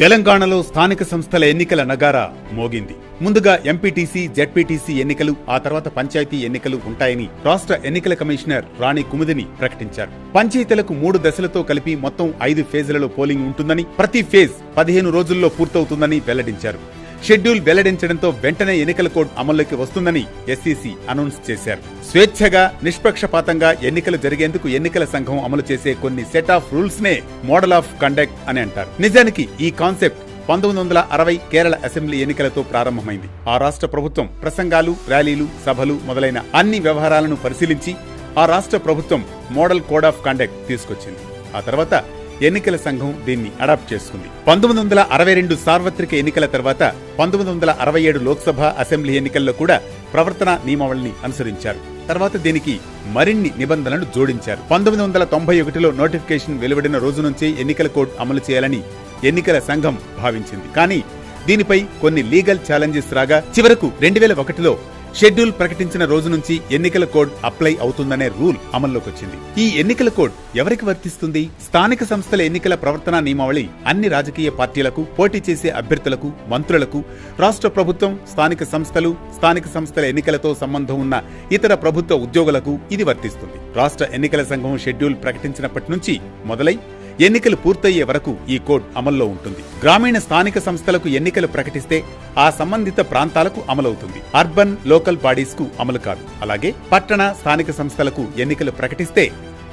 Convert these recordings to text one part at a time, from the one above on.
తెలంగాణలో స్థానిక సంస్థల ఎన్నికల నగారా మోగింది. ముందుగా ఎంపీటీసీ జెడ్పీటీసీ ఎన్నికలు ఆ తర్వాత పంచాయతీ ఎన్నికలు ఉంటాయని రాష్ట్ర ఎన్నికల కమిషనర్ రాణి కుముదిని ప్రకటించారు. పంచాయతీలకు మూడు దశలతో కలిపి మొత్తం ఐదు ఫేజ్లలో పోలింగ్ ఉంటుందని ప్రతి ఫేజ్ పదిహేను రోజుల్లో పూర్తవుతుందని వెల్లడించారు. షెడ్యూల్ వెల్లడించడంతో వెంటనే ఎన్నికల కోడ్ అమల్లోకి వస్తుందని ఎస్సీసీ అనౌన్స్ చేశారు. స్వేచ్ఛగా నిష్పక్షపాతంగా ఎన్నికలు జరిగేందుకు ఎన్నికల సంఘం అమలు చేసే కొన్ని సెట్ ఆఫ్ రూల్స్ నే మోడల్ ఆఫ్ కండక్ట్ అని అంటారు. నిజానికి ఈ కాన్సెప్ట్ పంతొమ్మిది వందల అరవై కేరళ అసెంబ్లీ ఎన్నికలతో ప్రారంభమైంది. ఆ రాష్ట్ర ప్రభుత్వం ప్రసంగాలు ర్యాలీలు సభలు మొదలైన అన్ని వ్యవహారాలను పరిశీలించి ఆ రాష్ట్ర ప్రభుత్వం మోడల్ కోడ్ ఆఫ్ కండక్ట్ తీసుకొచ్చింది. ఆ తర్వాత ఎన్నికల సంఘం దీన్ని అడాప్ట్ చేసుకుంది. పంతొమ్మిది వందల అరవై రెండు సార్వత్రిక ఎన్నికల తర్వాత పంతొమ్మిది వందల అరవై ఏడు లోక్సభ అసెంబ్లీ ఎన్నికల్లో కూడా ప్రవర్తన నియమావళిని అనుసరించారు. తర్వాత దీనికి మరిన్ని నిబంధనలు జోడించారు. పంతొమ్మిది వందల తొంభై ఒకటిలో నోటిఫికేషన్ వెలువడిన రోజు నుంచే ఎన్నికల కోడ్ అమలు చేయాలని ఎన్నికల సంఘం భావించింది. కానీ దీనిపై కొన్ని లీగల్ ఛాలెంజెస్ రాగా చివరకు రెండు వేల ఒకటిలో షెడ్యూల్ ప్రకటించిన రోజు నుంచి ఎన్నికల కోడ్ అప్లై అవుతుందనే రూల్ అమల్లోకి వచ్చింది ఈ ఎన్నికల కోడ్ ఎవరికి వర్తిస్తుంది? స్థానిక సంస్థల ఎన్నికల ప్రవర్తన నియమావళి అన్ని రాజకీయ పార్టీలకు పోటీ చేసే అభ్యర్థులకు మంత్రులకు రాష్ట్ర ప్రభుత్వం స్థానిక సంస్థలు స్థానిక సంస్థల ఎన్నికలతో సంబంధం ఉన్న ఇతర ప్రభుత్వ ఉద్యోగులకు ఇది వర్తిస్తుంది. రాష్ట్ర ఎన్నికల సంఘం షెడ్యూల్ ప్రకటించినప్పటి నుంచి మొదలై ఎన్నికలు పూర్తయ్యే వరకు ఈ కోడ్ అమల్లో ఉంటుంది. గ్రామీణ స్థానిక సంస్థలకు ఎన్నికలు ప్రకటిస్తే ఆ సంబంధిత ప్రాంతాలకు అమలవుతుంది. అర్బన్ లోకల్ బాడీస్కు అమలు కాదు. అలాగే పట్టణ స్థానిక సంస్థలకు ఎన్నికలు ప్రకటిస్తే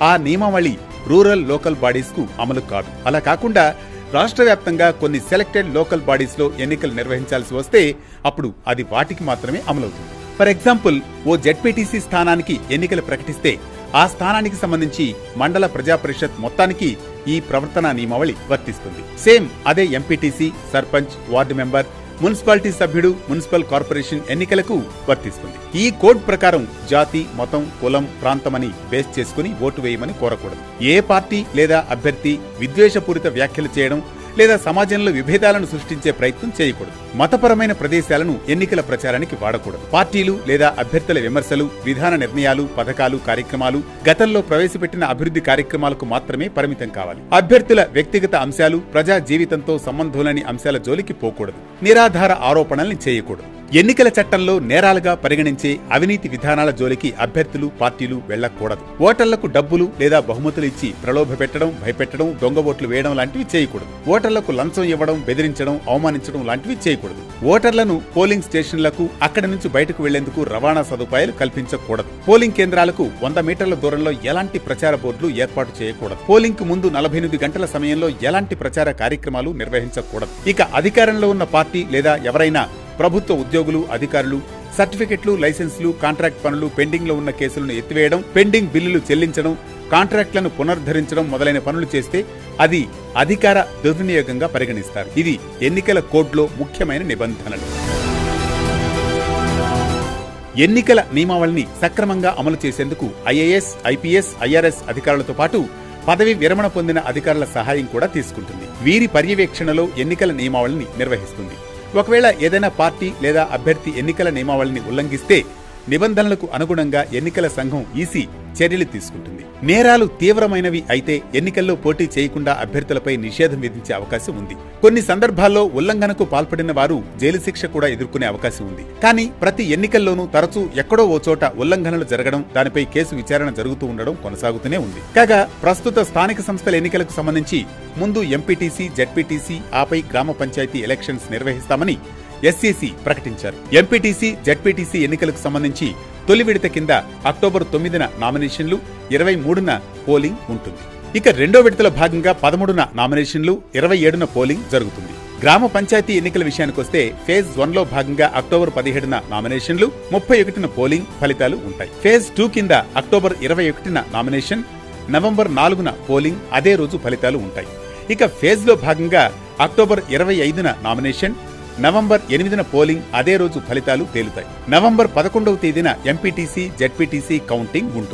ఆ నియమావళి రూరల్ లోకల్ బాడీస్కు అమలు కాదు. అలా కాకుండా రాష్ట్ర వ్యాప్తంగా కొన్ని సెలెక్టెడ్ లోకల్ బాడీస్లో ఎన్నికలు నిర్వహించాల్సి వస్తే అప్పుడు అది వాటికి మాత్రమే అమలవుతుంది. ఫర్ ఎగ్జాంపుల్ ఓ జెడ్పీటీసీ స్థానానికి ఎన్నికలు ప్రకటిస్తే ఆ స్థానానికి సంబంధించి మండల ప్రజా పరిషత్ మొత్తానికి ఈ ప్రవర్తన నియమావళి వర్తిస్తుంది. సేమ్ అదే MPTC sarpanch ward member municipality సభ్యుడు మున్సిపల్ కార్పొరేషన్ ఎన్నికలకు వర్తిస్తుంది. ఈ కోడ్ ప్రకారం జాతి మతం కులం ప్రాంతమని బేస్ చేసుకుని ఓటు వేయమని కోరకూడదు. ఏ పార్టీ లేదా అభ్యర్థి విద్వేషపూరిత వ్యాఖ్యలు చేయడం లేదా సమాజంలో విభేదాలను సృష్టించే ప్రయత్నం చేయకూడదు. మతపరమైన ప్రదేశాలను ఎన్నికల ప్రచారానికి వాడకూడదు. పార్టీలు లేదా అభ్యర్థుల విమర్శలు విధాన నిర్ణయాలు పథకాలు కార్యక్రమాలు గతంలో ప్రవేశపెట్టిన అభివృద్ధి కార్యక్రమాలకు మాత్రమే పరిమితం కావాలి. అభ్యర్థుల వ్యక్తిగత అంశాలు ప్రజా జీవితంతో సంబంధం లేని అంశాల జోలికి పోకూడదు. నిరాధార ఆరోపణల్ని చేయకూడదు. ఎన్నికల చట్టంలో నేరాలుగా పరిగణించే అవినీతి విధానాల జోలికి అభ్యర్థులు పార్టీలు వెళ్ళకూడదు ఓటర్లకు డబ్బులు లేదా బహుమతులు ఇచ్చి ప్రలోభ పెట్టడం భయపెట్టడం దొంగ ఓట్లు వేయడం లాంటివి చేయకూడదు. ఓటర్లకు లంచం ఇవ్వడం బెదిరించడం అవమానించడం లాంటివి చేయకూడదు. ఓటర్లను పోలింగ్ స్టేషన్లకు అక్కడి నుంచి బయటకు వెళ్ళేందుకు రవాణా సదుపాయాలు కల్పించకూడదు. పోలింగ్ కేంద్రాలకు వంద మీటర్ల దూరంలో ఎలాంటి ప్రచార బోర్డులు ఏర్పాటు చేయకూడదు. పోలింగ్కు ముందు నలభై ఎనిమిది గంటల సమయంలో ఎలాంటి ప్రచార కార్యక్రమాలు నిర్వహించకూడదు. ఇక అధికారంలో ఉన్న పార్టీ లేదా ఎవరైనా ప్రభుత్వ ఉద్యోగులు అధికారులు సర్టిఫికెట్లు లైసెన్సులు కాంట్రాక్ట్ పనులు పెండింగ్లో ఉన్న కేసులను ఎత్తివేయడం పెండింగ్ బిల్లులు చెల్లించడం కాంట్రాక్ట్లను పునరుద్ధరించడం మొదలైన పనులు చేస్తే అది అధికార దుర్వినియోగంగా పరిగణిస్తారు. ఇది ఎన్నికల కోడ్లో ముఖ్యమైన నిబంధనలు. ఎన్నికల నియమావళిని సక్రమంగా అమలు చేసేందుకు ఐఏఎస్ ఐపీఎస్ ఐఆర్ఎస్ అధికారులతో పాటు పదవి విరమణ పొందిన అధికారుల సహాయం కూడా తీసుకుంటుంది. వీరి పర్యవేక్షణలో ఎన్నికల నియమావళిని నిర్వహిస్తుంది. ఒకవేళ ఏదైనా పార్టీ లేదా అభ్యర్థి ఎన్నికల నియమావళిని ఉల్లంఘిస్తే నిబంధనలకు అనుగుణంగా ఎన్నికల సంఘం ఈసీ చర్యలు తీసుకుంటుంది. నేరాలు తీవ్రమైనవి అయితే ఎన్నికల్లో పోటీ చేయకుండా అభ్యర్థులపై నిషేధం విధించే అవకాశం ఉంది. కొన్ని సందర్భాల్లో ఉల్లంఘనకు పాల్పడిన వారు జైలు శిక్ష కూడా ఎదుర్కొనే అవకాశం ఉంది. కానీ ప్రతి ఎన్నికల్లోనూ తరచూ ఎక్కడో ఓ చోట ఉల్లంఘనలు జరగడం దానిపై కేసు విచారణ జరుగుతూ ఉండడం కొనసాగుతూనే ఉంది. కాగా ప్రస్తుత స్థానిక సంస్థల ఎన్నికలకు సంబంధించి ముందు ఎంపీటీసీ జెడ్పీటీసీ ఆపై గ్రామ పంచాయతీ ఎలక్షన్స్ నిర్వహిస్తామని ఎస్సీసీ ప్రకటించారు. ఎంపీటీసీ జడ్పీటీసీ ఎన్నికలకు సంబంధించి తొలి విడత కింద అక్టోబర్ తొమ్మిదిన నామినేషన్లు ఇరవై మూడున పోలింగ్ ఉంటుంది. ఇక రెండో విడతలో భాగంగా పదమూడున నామినేషన్లు ఇరవై ఏడున పోలింగ్ జరుగుతుంది. గ్రామ పంచాయతీ ఎన్నికల విషయానికొస్తే ఫేజ్ వన్లో భాగంగా అక్టోబర్ పదిహేడున నామినేషన్లు ముప్పై ఒకటిన పోలింగ్ ఫలితాలు ఉంటాయి. ఫేజ్ టూ కింద అక్టోబర్ ఇరవై ఒకటిన నామినేషన్ నవంబర్ నాలుగున పోలింగ్ అదే రోజు ఫలితాలు ఉంటాయి. ఇక ఫేజ్లో భాగంగా అక్టోబర్ ఇరవై ఐదున నామినేషన్ నవంబర్ ఎనిమిదిన పోలింగ్ అదే రోజు ఫలితాలు తేలుతాయి. నవంబర్ పదకొండవ తేదీన ఎంపీటీసీ జెడ్పీటీసీ కౌంటింగ్ ఉంటుంది.